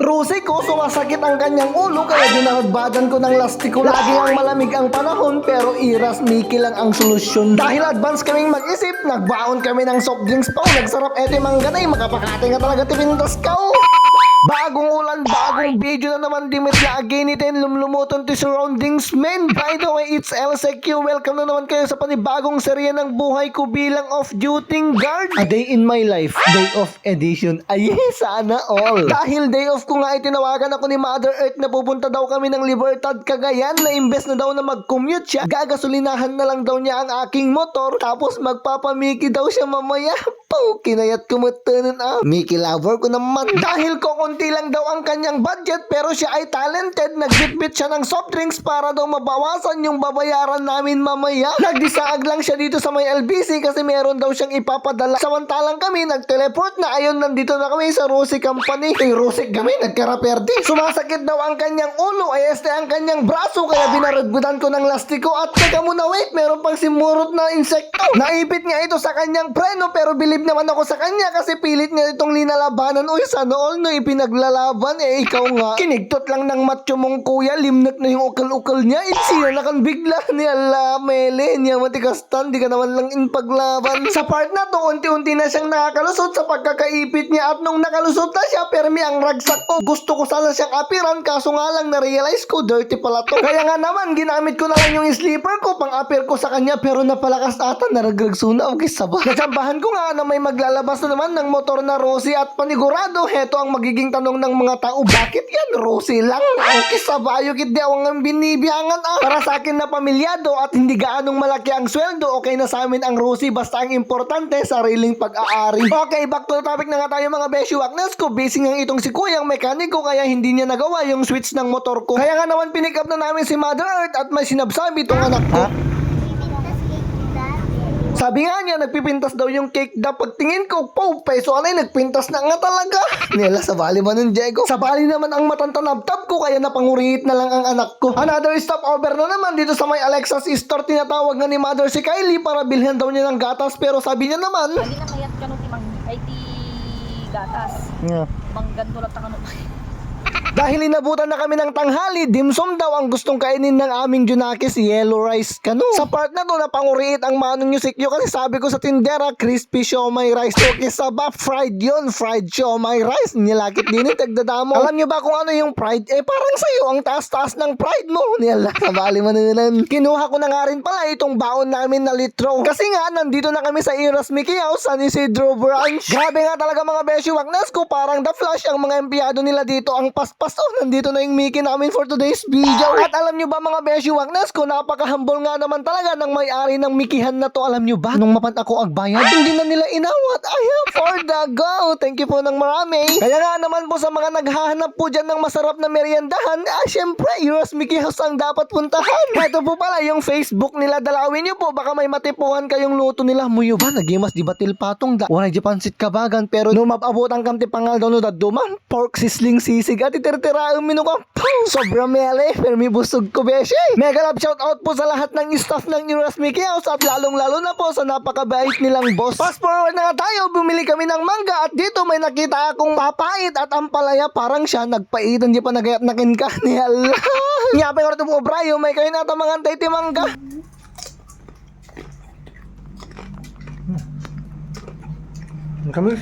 Rosy ko, sumasakit ang kanyang ulo kaya dinaragbadan ko ng lastiko. Lagi ang malamig ang panahon pero iras Mickey lang ang solusyon. Dahil advance kaming mag-isip, nagbaon kami ng soft drinks pa. Nagsarap yung mangganay, makapakate nga talaga tipintas ka. oh. Video na naman dimit na aginitin lumlumuton to surroundings men. By the way, it's LSQ. Welcome na naman kayo sa panibagong serye ng buhay ko bilang off-duty guard. A day in my life, day off edition. Ay, sana all. Dahil day off ko nga ay tinawagan ako ni Mother Earth na pupunta daw kami ng Libertad, Cagayan na imbes na daw na mag-commute siya, gagasolinahan na lang daw niya ang aking motor tapos magpapamiki daw siya mamaya. Pau, kinayat ko ah. Mickey lover ko naman. Dahil ko konti lang daw ang kanyang budget pero siya ay talented. Nagbitbit siya ng soft drinks para daw mabawasan yung babayaran namin mamaya. Nagdisaag lang siya dito sa may LBC kasi meron daw siyang ipapadala. Samantalang kami nag-teleport na ayun nandito na kami sa Rosy Company. Eh Rosy kami nagkaraperdi. Sumasakit daw ang kanyang ulo ay este ang kanyang braso kaya binaragbudan ko ng lastiko at teka muna wait meron pang simurot na insekto. Naipit nga ito sa kanyang preno pero bilib naman ako sa kanya kasi pilit niya itong linalabanan. Uy sana all no ipinaglalaban eh ikaw nga. Kinigtot lang ng macho mong kuya limnat na yung ukal-ukal niya. Insina na kan bigla ni ala mele niya matikastan di ka naman lang in paglaban. Sa part na to unti-unti na siyang nakakalusot sa pagkakaipit niya at nung nakalusot na siya permi ang ragsak ko. Gusto ko sana siyang apiran kaso nga lang na-realize ko dirty pala to. Kaya nga naman ginamit ko na lang yung sleeper ko pang apir ko sa kanya pero napalakas ata naragragsuna okay saba. Nasambahan ko nga na may maglalabas na naman ng motor na Rosie at panigurado heto ang magiging tanong ng mga tao bakit yan Rosie lang? Okay saba ayok hindi ako nga binibiyangan ah. Para sa akin na pamilyado at hindi gaanong malaki ang sweldo okay na sa amin ang Rosie basta ang importante sariling pag-aari. Okay back to the topic na nga tayo mga beshi waknas ko busy nga itong si kuyang mekaniko kaya hindi niya nagawa yung switch ng motor ko. Kaya nga naman pinick up na namin si Mother Earth at may sinabsabi itong anak ko. Sabi nga niya, nagpipintas daw yung cake daw. Pagtingin ko, po, peso anay, nagpintas na nga talaga. Nila, sa bali ba nun, Diego? Sa bali naman ang matantanabtab ko, kaya napanguriit na lang ang anak ko. Another stopover na naman dito sa may Alexa's store. Tinatawag nga ni mother si Kylie para bilhin daw niya ng gatas. Pero sabi niya naman, Lagi na kayat ka no ti mang ay ti gatas. Mang ganto lang takano. Dahil inabutan na kami ng tanghali, dimsum daw ang gustong kainin ng aming Junakis, yellow rice kanu. Sa part na to, napanguriit ang manong yung sikyo kasi sabi ko sa tindera, crispy siomay rice. Okay, saba, fried yun, fried siomay rice. Nilakit din eh, tagdadamo. Alam nyo ba kung ano yung pride? Eh, parang sa'yo, ang taas-taas ng pride mo. Nila, kabali mo na. Kinuha ko na nga rin pala itong baon namin na litro. Kasi nga, nandito na kami sa Iras Mickey House, San Isidro Branch. Grabe nga talaga mga beshi wagnas ko, parang the flash ang mga empleyado nila dito ang paspas. Oh, nandito na yung Mickey namin for today's video. At alam nyo ba mga beshi wagnas ko, napaka-humble nga naman talaga ng may-ari ng Mickeyhan na to. Alam nyo ba, nung mapat ako agbayad, hindi na nila inawat. I am for the go. Thank you po ng marami. Kaya nga naman po sa mga naghahanap po dyan ng masarap na meriendahan, ah, syempre, Iras Mickey House ang dapat puntahan. Ito po pala yung Facebook nila. Dalawin nyo po, baka may matipuhan kayong luto nila. Muyo ba, nagimas di batil patong da. Wala di pansit kabagan, pero no mapabot ang kamti pangal daw no duman. Pork sisling sisig at itirtiraang minu ka. Pow! Sobra mele, pero may busog ko beshi. Mega love shout out po sa lahat ng staff ng Iras Mickey House at lalong lalo na po sa napakabait nilang boss. Fast forward na nga tayo, bumili kami ng mangga at dito may nakita akong papait at ang palaya parang siya nagpaitan di pa nagayat na kin ka ni Allah. Nga pa nga mo brayo, may kayo nata mga antay ti mangga. Kami,